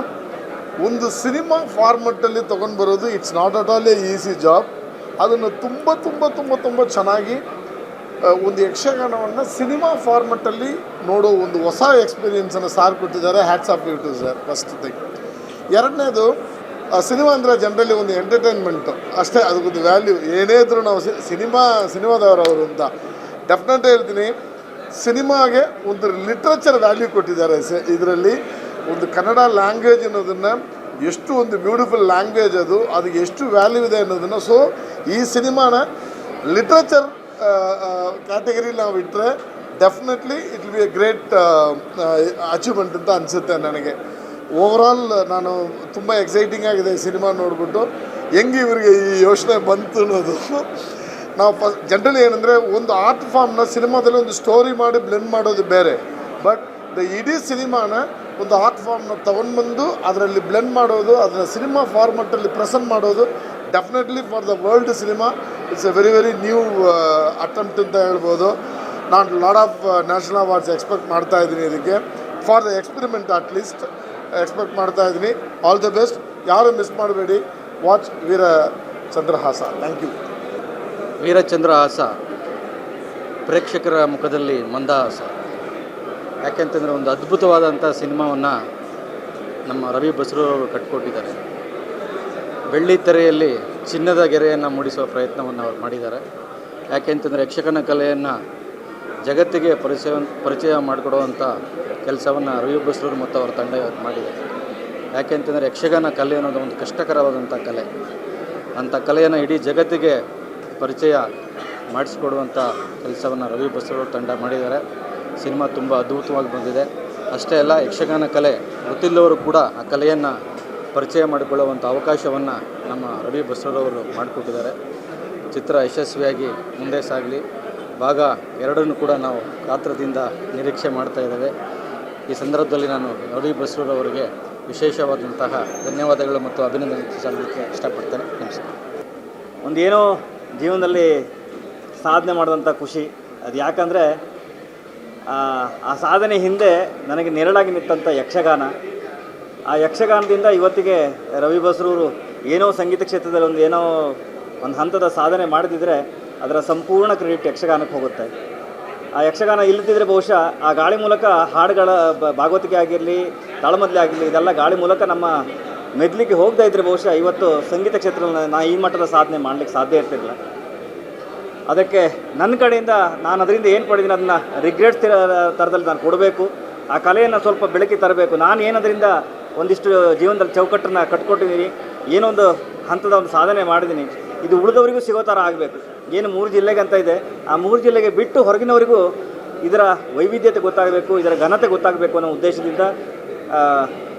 S11: ಒಂದು ಸಿನಿಮಾ ಫಾರ್ಮೆಟಲ್ಲಿ ತೊಗೊಂಡು ಬರೋದು it's not at all a easy job ಅದನ್ನು ತುಂಬ ತುಂಬ ತುಂಬ ತುಂಬ ಚೆನ್ನಾಗಿ ಒಂದು ಯಕ್ಷಗಾನವನ್ನು ಸಿನಿಮಾ ಫಾರ್ಮೆಟಲ್ಲಿ ನೋಡೋ ಒಂದು ಹೊಸ ಎಕ್ಸ್ಪೀರಿಯನ್ಸನ್ನು ಸಾರ್ ಕೊಟ್ಟಿದ್ದಾರೆ. Hats off you to sir first thing ಎರಡನೇದು ಸಿನಿಮಾ ಅಂದರೆ ಜನರಲಿ ಒಂದು ಎಂಟರ್ಟೈನ್ಮೆಂಟು. ಅಷ್ಟೇ ಅದಕ್ಕೊಂದು ವ್ಯಾಲ್ಯೂ ಏನೇ ಇದ್ರೂ ನಾವು ಸಿನಿಮಾ, ಸಿನಿಮಾದವರವರು ಅಂತ ಡೆಫಿನೆಟ್ ಹೇಳ್ತೀನಿ. ಸಿನಿಮಾಗೆ ಒಂದು ಲಿಟ್ರೇಚರ್ ವ್ಯಾಲ್ಯೂ ಕೊಟ್ಟಿದ್ದಾರೆ ಇದರಲ್ಲಿ. ಒಂದು ಕನ್ನಡ ಲ್ಯಾಂಗ್ವೇಜ್ ಅನ್ನೋದನ್ನು ಎಷ್ಟು ಒಂದು ಬ್ಯೂಟಿಫುಲ್ ಲ್ಯಾಂಗ್ವೇಜ್ ಅದು, ಅದಕ್ಕೆ ಎಷ್ಟು ವ್ಯಾಲ್ಯೂ ಇದೆ ಅನ್ನೋದನ್ನು. ಸೊ ಈ ಸಿನಿಮಾನ ಲಿಟ್ರೇಚರ್ ಕ್ಯಾಟಗರಿಲಿ ನಾವು ಇಟ್ಟರೆ definitely it we be a great achievement ಅಂತ ಅನಿಸುತ್ತೆ ನನಗೆ. ಓವರಾಲ್ ನಾನು ತುಂಬ ಎಕ್ಸೈಟಿಂಗ್ ಆಗಿದೆ ಈ ಸಿನಿಮಾ ನೋಡಿಬಿಟ್ಟು. ಹೆಂಗೆ ಇವರಿಗೆ ಈ ಯೋಚನೆ ಬಂತು ಅನ್ನೋದು. ನಾವು ಪ ಜನರಲಿ ಏನಂದರೆ ಒಂದು ಆರ್ಟ್ ಫಾರ್ಮ್ನ ಸಿನಿಮಾದಲ್ಲಿ ಒಂದು ಸ್ಟೋರಿ ಮಾಡಿ ಬ್ಲೆಂಡ್ ಮಾಡೋದು ಬೇರೆ. ಬಟ್ ದ ಇಡೀ ಸಿನಿಮಾನ ಒಂದು ಆರ್ಟ್ ಫಾರ್ಮ್ನ ತೊಗೊಂಡ್ಬಂದು ಅದರಲ್ಲಿ ಬ್ಲೆಂಡ್ ಮಾಡೋದು, ಅದನ್ನು ಸಿನಿಮಾ ಫಾರ್ಮೆಟಲ್ಲಿ ಪ್ರೆಸೆಂಟ್ ಮಾಡೋದು definitely for the world cinema it's a very very new attempt ಅಂತ ಹೇಳ್ಬೋದು. ನಾನು lot of national awards expect ಮಾಡ್ತಾ ಇದ್ದೀನಿ ಇದಕ್ಕೆ. For the experiment at least expect ಮಾಡ್ತಾ ಇದ್ದೀನಿ. ಆಲ್ ದ ಬೆಸ್ಟ್ ಯಾರು ಮಿಸ್ ಮಾಡಬೇಡಿ. Watch Veera Chandrahasa thank you
S12: Veerachandrahasa ಪ್ರೇಕ್ಷಕರ ಮುಖದಲ್ಲಿ ಮಂದಹಾಸ ಯಾಕೆಂತಂದರೆ ಒಂದು ಅದ್ಭುತವಾದಂಥ ಸಿನಿಮಾವನ್ನು ನಮ್ಮ ರವಿ ಬಸರೂರವರು ಕಟ್ಕೊಟ್ಟಿದ್ದಾರೆ. ಬೆಳ್ಳಿ ತೆರೆಯಲ್ಲಿ ಚಿನ್ನದ ಗೆರೆಯನ್ನು ಮೂಡಿಸುವ ಪ್ರಯತ್ನವನ್ನು ಅವರು ಮಾಡಿದ್ದಾರೆ. ಯಾಕೆಂತಂದರೆ ಯಕ್ಷಗಾನ ಕಲೆಯನ್ನು ಜಗತ್ತಿಗೆ ಪರಿಚಯ ಪರಿಚಯ ಮಾಡಿಕೊಡುವಂಥ ಕೆಲಸವನ್ನು ರವಿ ಬಸ್ರೂರು ಮತ್ತು ಅವರ ತಂಡ ಮಾಡಿದೆ ಯಾಕೆಂತಂದರೆ ಯಕ್ಷಗಾನ ಕಲೆ ಅನ್ನೋದು ಒಂದು ಕಷ್ಟಕರವಾದಂಥ ಕಲೆ. ಅಂಥ ಕಲೆಯನ್ನು ಇಡೀ ಜಗತ್ತಿಗೆ ಪರಿಚಯ ಮಾಡಿಸ್ಕೊಡುವಂಥ ಕೆಲಸವನ್ನು ರವಿ ಬಸ್ರೂರು ತಂಡ ಮಾಡಿದ್ದಾರೆ. ಸಿನಿಮಾ ತುಂಬ ಅದ್ಭುತವಾಗಿ ಬಂದಿದೆ. ಅಷ್ಟೇ ಅಲ್ಲ, ಯಕ್ಷಗಾನ ಕಲೆ ಗೊತ್ತಿಲ್ಲವರು ಕೂಡ ಆ ಕಲೆಯನ್ನು ಪರಿಚಯ ಮಾಡಿಕೊಳ್ಳುವಂಥ ಅವಕಾಶವನ್ನು ನಮ್ಮ ರವಿ ಬಸ್ರೂರವರು ಮಾಡಿಕೊಟ್ಟಿದ್ದಾರೆ. ಚಿತ್ರ ಯಶಸ್ವಿಯಾಗಿ ಮುಂದೆ ಸಾಗಲಿ. ಭಾಗ ಎರಡನ್ನು ಕೂಡ ನಾವು ಕಾತ್ರದಿಂದ ನಿರೀಕ್ಷೆ ಮಾಡ್ತಾ ಇದ್ದೇವೆ. ಈ ಸಂದರ್ಭದಲ್ಲಿ ನಾನು ರವಿ ಬಸ್ರೂರವರಿಗೆ ವಿಶೇಷವಾದಂತಹ ಧನ್ಯವಾದಗಳು ಮತ್ತು ಅಭಿನಂದನೆ ಸಲ್ಲಲಿಕ್ಕೆ ಇಷ್ಟಪಡ್ತೇನೆ. ನಮಸ್ಕಾರ.
S2: ಒಂದೇನೋ ಜೀವನದಲ್ಲಿ ಸಾಧನೆ ಮಾಡಿದಂಥ ಖುಷಿ. ಅದು ಯಾಕಂದರೆ, ಆ ಸಾಧನೆ ಹಿಂದೆ ನನಗೆ ನೆರಳಾಗಿ ನಿಂತಂಥ ಯಕ್ಷಗಾನ. ಆ ಯಕ್ಷಗಾನದಿಂದ ಇವತ್ತಿಗೆ ರವಿ ಬಸ್ರೂರು ಏನೋ ಸಂಗೀತ ಕ್ಷೇತ್ರದಲ್ಲಿ ಒಂದು ಏನೋ ಒಂದು ಹಂತದ ಸಾಧನೆ ಮಾಡದಿದ್ದರೆ ಅದರ ಸಂಪೂರ್ಣ ಕ್ರೆಡಿಟ್ ಯಕ್ಷಗಾನಕ್ಕೆ ಹೋಗುತ್ತೆ. ಆ ಯಕ್ಷಗಾನ ಇಲ್ಲದಿದ್ದರೆ ಬಹುಶಃ ಆ ಗಾಳಿ ಮೂಲಕ ಹಾಡುಗಳ ಭಾಗವತಿಕೆ ಆಗಿರಲಿ, ತಾಳಮದ್ಲೆ ಆಗಿರಲಿ, ಇದೆಲ್ಲ ಗಾಳಿ ಮೂಲಕ ನಮ್ಮ ಮೆದ್ಲಿಗೆ ಹೋಗ್ತಾ ಇದ್ದರೆ ಬಹುಶಃ ಇವತ್ತು ಸಂಗೀತ ಕ್ಷೇತ್ರದಲ್ಲಿ ನಾ ಈ ಮಟ್ಟದ ಸಾಧನೆ ಮಾಡಲಿಕ್ಕೆ ಸಾಧ್ಯ ಇರ್ತಿರಲಿಲ್ಲ. ಅದಕ್ಕೆ ನನ್ನ ಕಡೆಯಿಂದ ನಾನು ಅದರಿಂದ ಏನು ಪಡೆದಿದ್ದೀನಿ ಅದನ್ನು ರಿಗ್ರೆಟ್ಸ್ ಥರದಲ್ಲಿ ನಾನು ಕೊಡಬೇಕು. ಆ ಕಲೆಯನ್ನು ಸ್ವಲ್ಪ ಬೆಳಕಿಗೆ ತರಬೇಕು. ನಾನು ಏನದರಿಂದ ಒಂದಿಷ್ಟು ಜೀವನದಲ್ಲಿ ಚೌಕಟ್ಟನ್ನು ಕಟ್ಕೊಟ್ಟಿದ್ದೀನಿ ಏನೊಂದು ಹಂತದ ಒಂದು ಸಾಧನೆ ಮಾಡಿದ್ದೀನಿ ಇದು ಉಳಿದವರಿಗೂ ಸಿಗೋ ಥರ ಆಗಬೇಕು. ಏನು ಮೂರು ಜಿಲ್ಲೆಗೆ ಅಂತ ಇದೆ. ಆ ಮೂರು ಜಿಲ್ಲೆಗೆ ಬಿಟ್ಟು ಹೊರಗಿನವರಿಗೂ ಇದರ ವೈವಿಧ್ಯತೆ ಗೊತ್ತಾಗಬೇಕು, ಇದರ ಘನತೆ ಗೊತ್ತಾಗಬೇಕು ಅನ್ನೋ ಉದ್ದೇಶದಿಂದ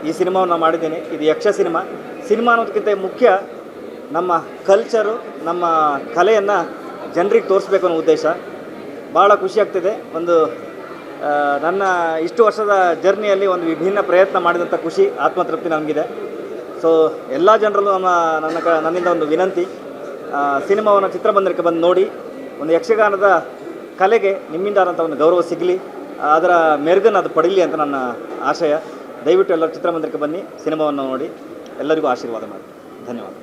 S2: ಈ ಸಿನಿಮಾವನ್ನು ಮಾಡಿದ್ದೇನೆ. ಇದು ಯಕ್ಷ ಸಿನಿಮಾ. ಸಿನಿಮಾ ಅನ್ನೋದಕ್ಕಿಂತ ಮುಖ್ಯ ನಮ್ಮ ಕಲ್ಚರು ನಮ್ಮ ಕಲೆಯನ್ನು ಜನರಿಗೆ ತೋರಿಸ್ಬೇಕು ಅನ್ನೋ ಉದ್ದೇಶ. ಭಾಳ ಖುಷಿ ಆಗ್ತಿದೆ. ಒಂದು ನನ್ನ ಇಷ್ಟು ವರ್ಷದ ಜರ್ನಿಯಲ್ಲಿ ಒಂದು ವಿಭಿನ್ನ ಪ್ರಯತ್ನ ಮಾಡಿದಂಥ ಖುಷಿ, ಆತ್ಮತೃಪ್ತಿ ನಮಗಿದೆ. ಸೊ ಎಲ್ಲ ಜನರಲ್ಲೂ ನಮ್ಮ, ನನ್ನ ಕ, ನನ್ನಿಂದ ಒಂದು ವಿನಂತಿ. ಸಿನಿಮಾವನ್ನು ಚಿತ್ರಮಂದಿರಕ್ಕೆ ಬಂದು ನೋಡಿ ಒಂದು ಯಕ್ಷಗಾನದ ಕಲೆಗೆ ನಿಮ್ಮಿಂದ ಆದಂಥ ಒಂದು ಗೌರವ ಸಿಗಲಿ, ಅದರ ಮೆರುಗನ್ನು ಅದು ಪಡೀಲಿ ಅಂತ ನನ್ನ ಆಶಯ. ದಯವಿಟ್ಟು ಎಲ್ಲರೂ ಚಿತ್ರಮಂದಿರಕ್ಕೆ ಬನ್ನಿ, ಸಿನಿಮಾವನ್ನು ನೋಡಿ. ಎಲ್ಲರಿಗೂ ಆಶೀರ್ವಾದ ಮಾಡಿ. ಧನ್ಯವಾದ.